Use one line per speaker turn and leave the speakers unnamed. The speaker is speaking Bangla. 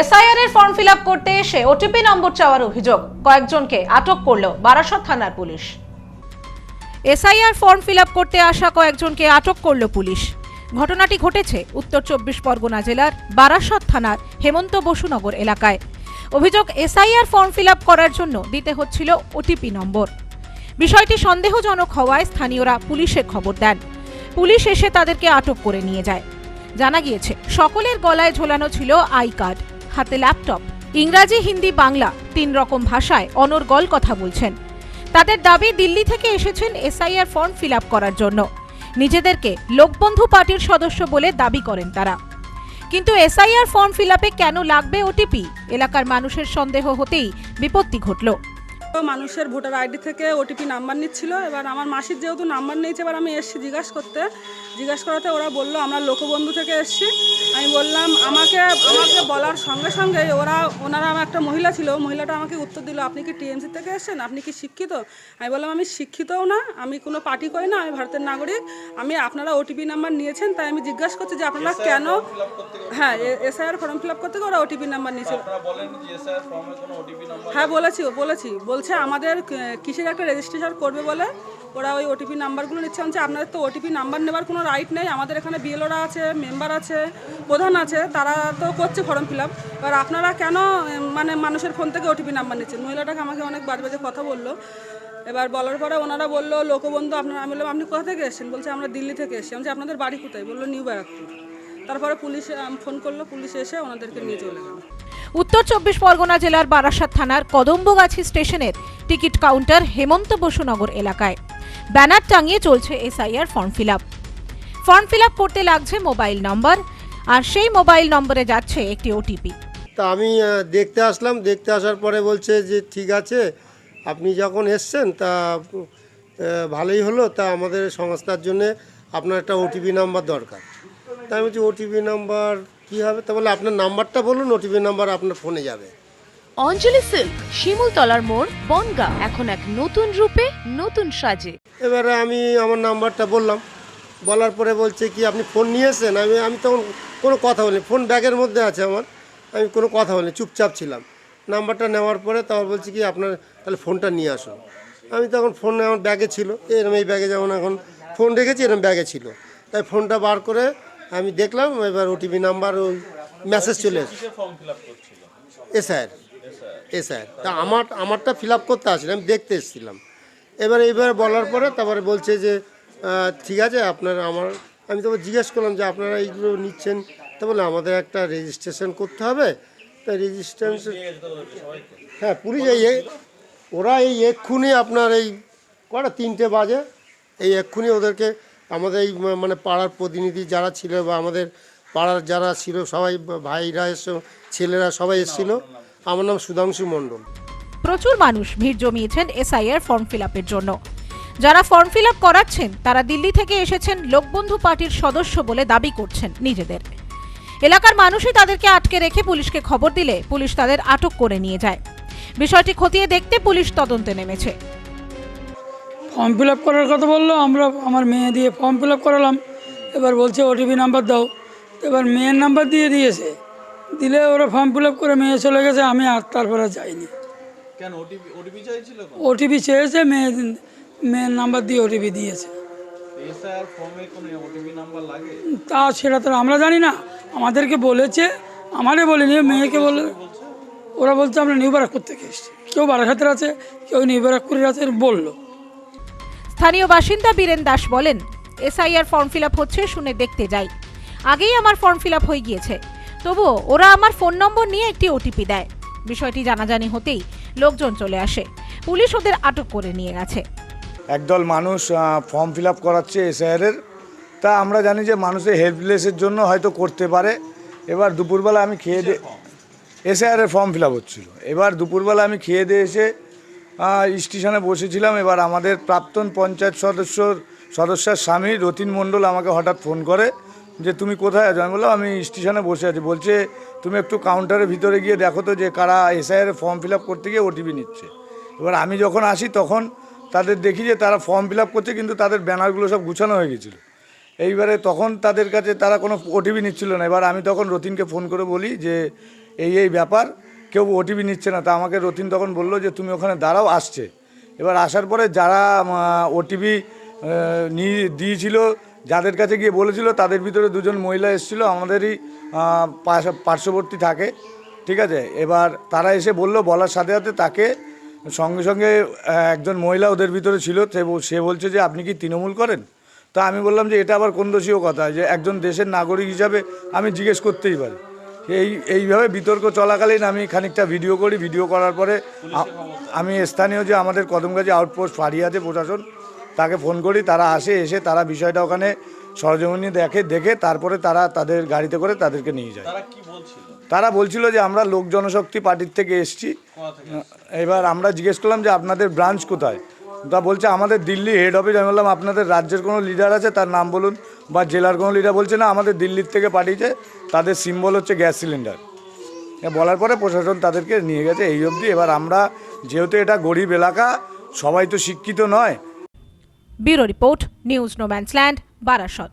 এসআইআর এর ফর্ম ফিল করতে এসে ওটিপি নম্বর চাওয়ার অভিযোগ। কয়েকজনকে আটক করল বারাসত থানার পুলিশ। এসআইআর ফর্ম ফিল করতে আসা কয়েকজনকে আটক করল পুলিশ। ঘটনাটি ঘটেছে উত্তর চব্বিশ পরগনা জেলার বারাসত থানার হেমন্ত বসুনগর এলাকায়। অভিযোগ এসআইআর ফর্ম ফিল করার জন্য দিতে হচ্ছিল ওটিপি নম্বর। বিষয়টি সন্দেহজনক হওয়ায় স্থানীয়রা পুলিশে খবর দেন। পুলিশ এসে তাদেরকে আটক করে নিয়ে যায়। জানা গিয়েছে, সকলের গলায় ঝোলানো ছিল আই কার্ড হাতে ল্যাপটপ ইংরাজি, হিন্দি, বাংলা, তিন রকম ভাষায় অনর্গল কথা বলছেন। তাদের দাবি, দিল্লি থেকে এসেছেন এসআইআর ফর্ম ফিল করার জন্য। নিজেদেরকে লোকবন্ধু পার্টির সদস্য বলে দাবি করেন তারা। কিন্তু এসআইআর ফর্ম ফিল কেন লাগবে ওটিপি? এলাকার মানুষের সন্দেহ হতেই বিপত্তি ঘটল।
মানুষের ভোটার আইডি থেকে ওটিপি নাম্বার নিচ্ছিল। এবার আমার মাসির যেহেতু নাম্বার নিয়েছে এবার আমি এসছি জিজ্ঞাসা করতে। জিজ্ঞাসা করাতে ওরা বলল আমরা লোকবন্ধু থেকে এসছি। আমি বললাম আমাকে আমাকে বলার সঙ্গে সঙ্গে ওরা ওনারা আমার একটা মহিলা ছিল। মহিলাটা আমাকে উত্তর দিল আপনি কি টিএমসি থেকে এসেছেন? আপনি কি শিক্ষিত? আমি বললাম আমি শিক্ষিতও না আমি কোনো পার্টি করি না আমি ভারতের নাগরিক। আমি আপনারা ওটিপি নাম্বার নিয়েছেন তাই আমি জিজ্ঞাসা করছি যে আপনারা কেন হ্যাঁ এসআইআর ফর্ম ফিল আপ করতে ওরা ওটিপি নাম্বার নিয়েছিল। হ্যাঁ বলেছি বলেছি। বলছে আমাদের কিসের একটা রেজিস্ট্রেশন করবে বলে? ওরা ওই ওটিপি নাম্বারগুলো নিচ্ছে। বলছি, আপনাদের তো ওটিপি নাম্বার নেবার কোনো রাইট নেই। আমাদের এখানে বিএলওরা আছে মেম্বার আছে প্রধান আছে তারা তো করছে ফর্ম ফিল আপ এবার আপনারা কেন মানে মানুষের ফোন থেকে ওটিপি নাম্বার নিচ্ছেন? মহিলাটাকে আমাকে অনেক বাজে বাজে কথা বলল। এবার বলার পরে ওনারা বলল লোকবন্ধু আপনারা আমি বললাম আপনি কোথা থেকে এসেছেন? বলছে আমরা দিল্লি থেকে এসেছি। আমি আপনাদের বাড়ি কোথায়? বলল নিউ ব্যারাকপুর। তারপরে পুলিশ ফোন করল। পুলিশ এসে ওনাদেরকে নিয়ে চলে গেল।
উত্তর চব্বিশ পরগনা জেলার বারাসাত থানার কদম্বগাছি স্টেশনের টিকিট কাউন্টার হেমন্ত বসুনগর এলাকায়। ব্যানার টাঙিয়ে চলছে SIR form fill up form fill up করতে লাগছে মোবাইল নম্বর, আর সেই মোবাইল নম্বরে যাচ্ছে একটি ওটিপি।
তা আমি দেখতে আসলাম, দেখতে আসার পরে বলছে যে, ঠিক আছে, আপনি যখন এসছেন, তা ভালোই হলো, তা আমাদের সংস্থার জন্য আপনার একটা ওটিপি নাম্বার দরকার। তা আমি বলছি, ওটিপি নাম্বার কী হবে? তা বলে আপনার নাম্বারটা বলুন ওটিপি নাম্বার আপনার ফোনে যাবে।
অঞ্জলি সিল্ক শিমুলতলার মোড় বনগা এখন এক নতুন রূপে নতুন সাজে।
এবারে আমি আমার নাম্বারটা বললাম। বলার পরে বলছে কি আপনি ফোন নিয়ে এসেছেন আমি আমি তখন কোনো কথা বলিনি। ফোন ব্যাগের মধ্যে আছে আমার। আমি কোনো কথা বলিনি চুপচাপ ছিলাম। নাম্বারটা নেওয়ার পরে তারপর বলছি কি আপনার তাহলে ফোনটা নিয়ে আসুন। আমি তখন ফোন আমার ব্যাগে ছিল। এরকম এই ব্যাগে যেমন এখন ফোন রেখেছি এরকম ব্যাগে ছিল। তাই ফোনটা বার করে আমি দেখলাম এবার ওটিপি নাম্বার ওই মেসেজ চলে এ স্যার এ স্যার। তা আমার আমারটা ফিল আপ করতে আসলে আমি দেখতে এসেছিলাম। এবার এইবার বলার পরে তারপরে বলছে যে ঠিক আছে আপনার আমার আমি তো জিজ্ঞেস করলাম যে আপনারা এইগুলো নিচ্ছেন? তা বলে আমাদের একটা রেজিস্ট্রেশন করতে হবে। তা রেজিস্ট্রেশন হ্যাঁ পুলিশ এই- ওরা এই এক্ষুনি আপনার এই কটা তিনটে বাজে এই এক্ষুনি ওদেরকে আমাদের এই মানে পাড়ার প্রতিনিধি যারা ছিল বা আমাদের পাড়ার যারা ছিল, সবাই ভাইরা এসে, ছেলেরা সবাই এসেছিল। আমার নাম সুধাংশু মণ্ডল।
প্রচুর মানুষ ভিড় জমিয়েছেন এসআইআর ফর্ম ফিল জন্য। যারা ফর্ম ফিল করাচ্ছেন, তারা দিল্লি থেকে এসেছেন লোকবন্ধু পার্টির সদস্য বলে দাবি করছেন নিজেদের। এলাকার মানুষই তাদেরকে আটকে রেখে পুলিশকে খবর দিলে পুলিশ তাদের আটক করে নিয়ে যায়। বিষয়টি খতিয়ে দেখতে পুলিশ তদন্তে নেমেছে।
ফর্ম ফিল আপ করার কথা বলল আমরা আমার মেয়ে দিয়ে ফর্ম ফিল আপ করালাম। এবার বলছে ওটিপি নাম্বার দাও। এবার মেয়ের নাম্বার দিয়ে দিয়েছে। দিলে ওরা ফর্ম ফিল আপ করে মেয়ে চলে গেছে আমি আর তারপরে যাইনি।
কেন? ওটিপি ওটিপি চাইছিল
ওটিপি চেয়েছে মেয়ে মেয়ের নাম্বার দিয়ে ওটিপি দিয়েছে। তা সেটা তো আমরা জানি না। আমাদেরকে বলেছে আমারে বলেনি মেয়েকে বলে ওরা বলছে আমরা নিউ ব্যারাকপুর থেকে এসেছি। কেউ বারাসাতের আছে কেউ নিউ ব্যারাকপুরের আছে বলল।
স্থানীয় বাসিন্দা বীরেন দাস বলেন এসআইআর ফর্ম ফিল হচ্ছে শুনে দেখতে যাই। আগেই আমার ফর্ম ফিল হয়ে গিয়েছে। তবুও ওরা আমার ফোন নম্বর নিয়ে একটি ওটিপি দেয়। বিষয়টি জানাজানি হতেই লোকজন চলে আসে। পুলিশ ওদের আটক করে নিয়ে গেছে।
একদল মানুষ ফর্ম ফিল আপ করাচ্ছে এসআইআরের। তা আমরা জানি যে মানুষের হেল্পলেসের জন্য হয়তো করতে পারে। এবার দুপুরবেলা আমি খেয়ে দিয়ে এসআইআরের ফর্ম ফিল আপ হচ্ছিল। এবার দুপুরবেলা আমি খেয়ে দিয়ে এসে স্টেশনে বসেছিলাম। এবার আমাদের প্রাক্তন পঞ্চায়েত সদস্যর সদস্যের স্বামী রতিন মণ্ডল আমাকে হঠাৎ ফোন করে যে, তুমি কোথায় আছো? আমি বললাম, আমি স্টেশনে বসে আছি। বলছে, তুমি একটু কাউন্টারের ভিতরে গিয়ে দেখো তো যে, কারা এসআইআর ফর্ম ফিল করতে গিয়ে ওটিপি নিচ্ছে। এবার আমি যখন আসি, তখন তাদের দেখি যে, তারা ফর্ম ফিল করছে, কিন্তু তাদের ব্যানারগুলো সব গুছানো হয়ে গেছিল। এইবারে তখন তাদের কাছে তারা কোনো ওটিপি নিচ্ছিল না। এবার আমি তখন রতিনকে ফোন করে বলি যে, এই এই ব্যাপার কেউ ওটিপি নিচ্ছে না। তা আমাকে রতিন তখন বলল যে, তুমি ওখানে দাঁড়াও, আসছে। এবার আসার পরে যারা ওটিপি নিয়ে দিয়েছিল, যাদের কাছে গিয়ে বলেছিল, তাদের ভিতরে দুজন মহিলা এসেছিল। আমাদেরই পার্শ্ববর্তী থাকে। ঠিক আছে? এবার তারা এসে বলল, বলার সাথে সাথে তাকে সঙ্গে সঙ্গে একজন মহিলা ওদের ভিতরে ছিল। সে বলছে যে, আপনি কি তৃণমূল করেন? তা আমি বললাম যে, এটা আবার কোন দোষীয় কথা? যে, একজন দেশের নাগরিক হিসাবে আমি জিজ্ঞেস করতেই পারি। এই এইভাবে বিতর্ক চলাকালীন আমি খানিকটা ভিডিও করি ভিডিও করার পরে আমি স্থানীয় যে আমাদের কদমগাছি আউটপোস্ট ফাঁড়িয়াতে প্রশাসন তাকে ফোন করি তারা আসে এসে তারা বিষয়টা ওখানে সরজমিনি দেখে দেখে তারপরে তারা তাদের গাড়িতে করে তাদেরকে নিয়ে যায়।
তারা বলছিল?
যে আমরা লোক জনশক্তি পার্টির থেকে এসছি? এবার আমরা জিজ্ঞেস করলাম যে আপনাদের ব্রাঞ্চ কোথায়? তা বলছে, আমাদের দিল্লি হেড অফিস আমি বললাম, আপনাদের রাজ্যের কোনো লিডার আছে? তার নাম বলুন। বা জেলার কোনো লিডার বলছে, না, আমাদের দিল্লির থেকে পাঠিয়েছে। তাদের সিম্বল হচ্ছে গ্যাস সিলিন্ডার বলার পরে প্রশাসন তাদেরকে নিয়ে গেছে। এই অবধি এবার আমরা, যেহেতু এটা গরিব এলাকা, সবাই তো শিক্ষিত নয়।
Bureau report, news no man's land, Barasat.